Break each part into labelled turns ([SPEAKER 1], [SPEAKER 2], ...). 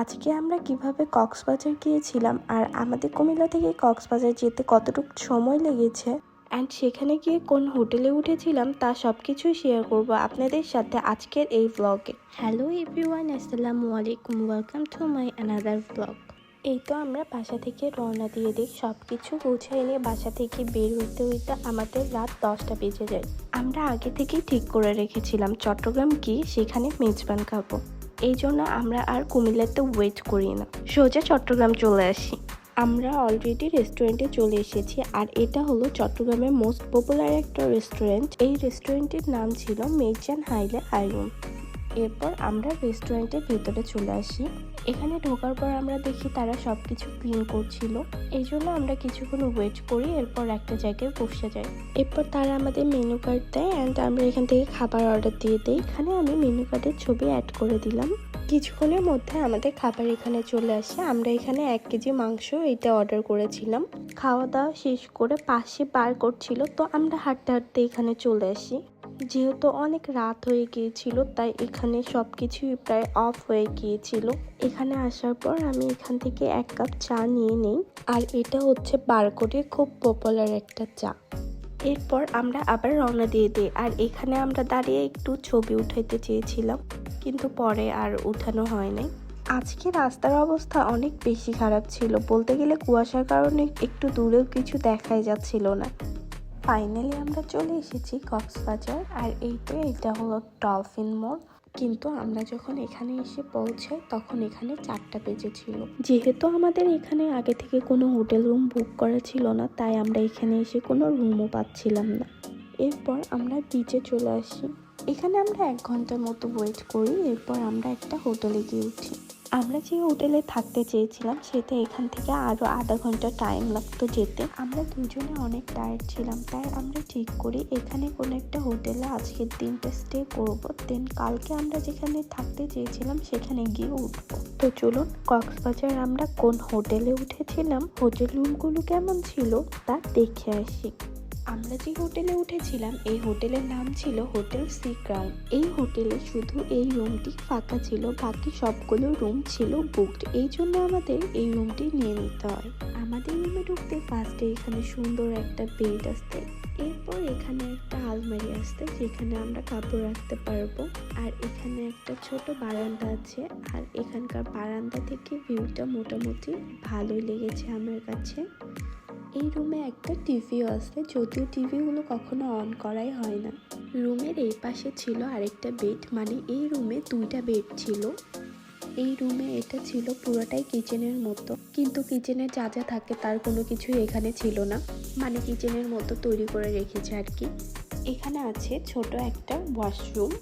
[SPEAKER 1] আজকে আমরা কীভাবে কক্সবাজার গিয়েছিলাম আর আমাদের কুমিল্লা থেকে কক্সবাজার যেতে কতটুকু সময় লেগেছে? অ্যান্ড সেখানে গিয়ে কোন হোটেলে উঠেছিলাম তা সব কিছুই শেয়ার করব আপনাদের সাথে আজকের এই ব্লগে হ্যালো এভরিওয়ান আসসালামু আলাইকুম welcome to my another vlog এই তো আমরা বাসা থেকে রওনা দিয়ে দিই সব কিছু গুছিয়ে নিয়ে বাসা থেকে বের হইতে হইতে আমাদের রাত দশটা বেজে যায়। আমরা আগে থেকেই ঠিক করে রেখেছিলাম চট্টগ্রাম গিয়ে সেখানে মেজবান খাব। এই জন্য আমরা আর কুমিল্লাতে ওয়েট করি না। সোজা চট্টগ্রাম চলে আসি। আমরা অলরেডি রেস্টুরেন্টে চলে এসেছি আর এটা হলো চট্টগ্রামের মোস্ট পপুলার একটা রেস্টুরেন্ট এই রেস্টুরেন্টের নাম ছিল মেজান হাইলে হাইরুম এরপর আমরা রেস্টুরেন্টের ভেতরে চলে আসি। এখানে ঢোকার পর আমরা দেখি তারা সব কিছু ক্লিন করছিল। এই জন্য আমরা কিছুক্ষণ ওয়েট করি, এরপর একটা জায়গায় বসে যাই। এরপর তারা আমাদের মেনু কার্ড দেয় অ্যান্ড আমরা এখান থেকে খাবার অর্ডার দিয়ে দিই। এখানে আমি মেনু কার্ডের ছবি অ্যাড করে দিলাম। কিছুক্ষণের মধ্যে আমাদের খাবার এখানে চলে আসে। আমরা এখানে এক কেজি মাংস এটা অর্ডার করেছিলাম। খাওয়া দাওয়া শেষ করে পাশে বার করছিল তো আমরা হাঁটতে হাঁটতে এখানে চলে আসি। যেহেতু অনেক রাত হয়ে গিয়েছিল, তাই এখানে সব কিছুই প্রায় অফ হয়ে গিয়েছিল। এখানে আসার পর আমি এখান থেকে এক কাপ চা নিয়ে নিই। আর এটা হচ্ছে বারকোটের খুব পপুলার একটা চা। এরপর আমরা আবার রওনা দিয়ে দিই। আর এখানে আমরা দাঁড়িয়ে একটু ছবি উঠাইতে চেয়েছিলাম, কিন্তু পরে আর উঠানো হয় নাই আজকে রাস্তার অবস্থা অনেক বেশি খারাপ ছিল। বলতে গেলে কুয়াশার কারণে একটু দূরেও কিছু দেখাই যাচ্ছিল না। ফাইনালি আমরা চলে এসেছি কক্সবাজার, আর এই তো এটা হলো ডলফিন মোড়। কিন্তু আমরা যখন এখানে এসে পৌঁছাই, তখন এখানে চারটা বেজে ছিল। যেহেতু আমাদের এখানে আগে থেকে কোনো হোটেল রুম বুক করা ছিল না, তাই আমরা এখানে এসে কোনো রুমও পাচ্ছিলাম না। এরপর আমরা বিচে চলে আসি। এখানে আমরা এক ঘণ্টার মতো ওয়েট করি, এরপর আমরা একটা হোটেলে গিয়ে উঠি। আমরা যে হোটেলে থাকতে চেয়েছিলাম সেটা এখান থেকে আরও আধা ঘণ্টা টাইম লাগতো যেতে। আমরা দুজনে অনেক টায়ার্ড ছিলাম, তাই আমরা ঠিক করি এখানে কোনো একটা হোটেলে আজকের দিনটা স্টে করব। দেন কালকে আমরা যেখানে থাকতে চেয়েছিলাম, সেখানে গিয়ে উঠবো। তো চলুন, কক্সবাজার আমরা কোন হোটেলে উঠেছিলাম, হোটেল রুমগুলো কেমন ছিল তা দেখে আসি। আমরা যে হোটেলে উঠেছিলাম, এই হোটেলের নাম ছিল হোটেল সি ক্রাউন। এই হোটেলে শুধু এই রুমটি ফাঁকা ছিল, বাকি সবগুলো রুম ছিল বুকড এই জন্য আমাদের এই রুমটি নিয়ে নিতে হয়। আমাদের রুমে ঢুকতে ফার্স্টে এখানে সুন্দর একটা বেড আসতে, এরপর এখানে একটা আলমারি আসতে, যেখানে আমরা কাপড় রাখতে পারব। আর এখানে একটা ছোট বারান্দা আছে, আর এখানকার বারান্দা থেকে ভিউটা মোটামুটি ভালোই লেগেছে আমার কাছে। এই রুমে একটা টিভিও আছে, যদিও টিভিগুলো কখনো অন করাই হয় না। রুমের এই পাশে ছিল আরেকটা বেড মানে এই রুমে দুইটা বেড ছিল। এই রুমে এটা ছিল পুরোটাই কিচেনের মতো। কিন্তু কিচেনে যা যা থাকে তার কোনো কিছুই এখানে ছিল না। মানে কিচেনের মতো তৈরি করে রেখেছে আর কি। এখানে আছে ছোট একটা ওয়াশরুম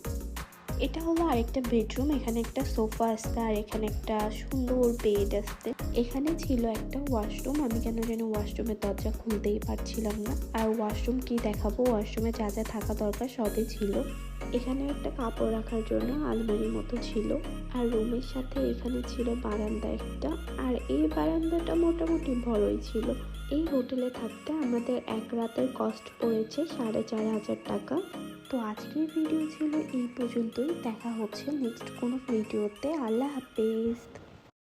[SPEAKER 1] এটা হলো আরেকটা বেডরুম, এখানে একটা সোফা আসতে আর এখানে একটা সুন্দর বেড আসতে এখানে ছিল একটা ওয়াশরুম, আমি কেন জানি ওয়াশরুমের দরজা খুলতেই পারছিলাম না। আর ওয়াশরুম কি দেখাবো? ওয়াশরুমে যা যা থাকা দরকার সবই ছিল। এখানে একটা কাপড় রাখার জন্য আলমারির মতো ছিল। আর রুমের সাথে এখানে ছিল বারান্দা একটা। আর এই বারান্দাটা মোটামুটি বড়ই ছিল। এই হোটেলে থাকতে আমাদের এক রাতের কস্ট পড়েছে সাড়ে চার হাজার টাকা। তো আজকের ভিডিও ছিল এই পর্যন্তই। দেখা হচ্ছে নেক্সট কোনো ভিডিওতে আল্লাহ হাফেজ।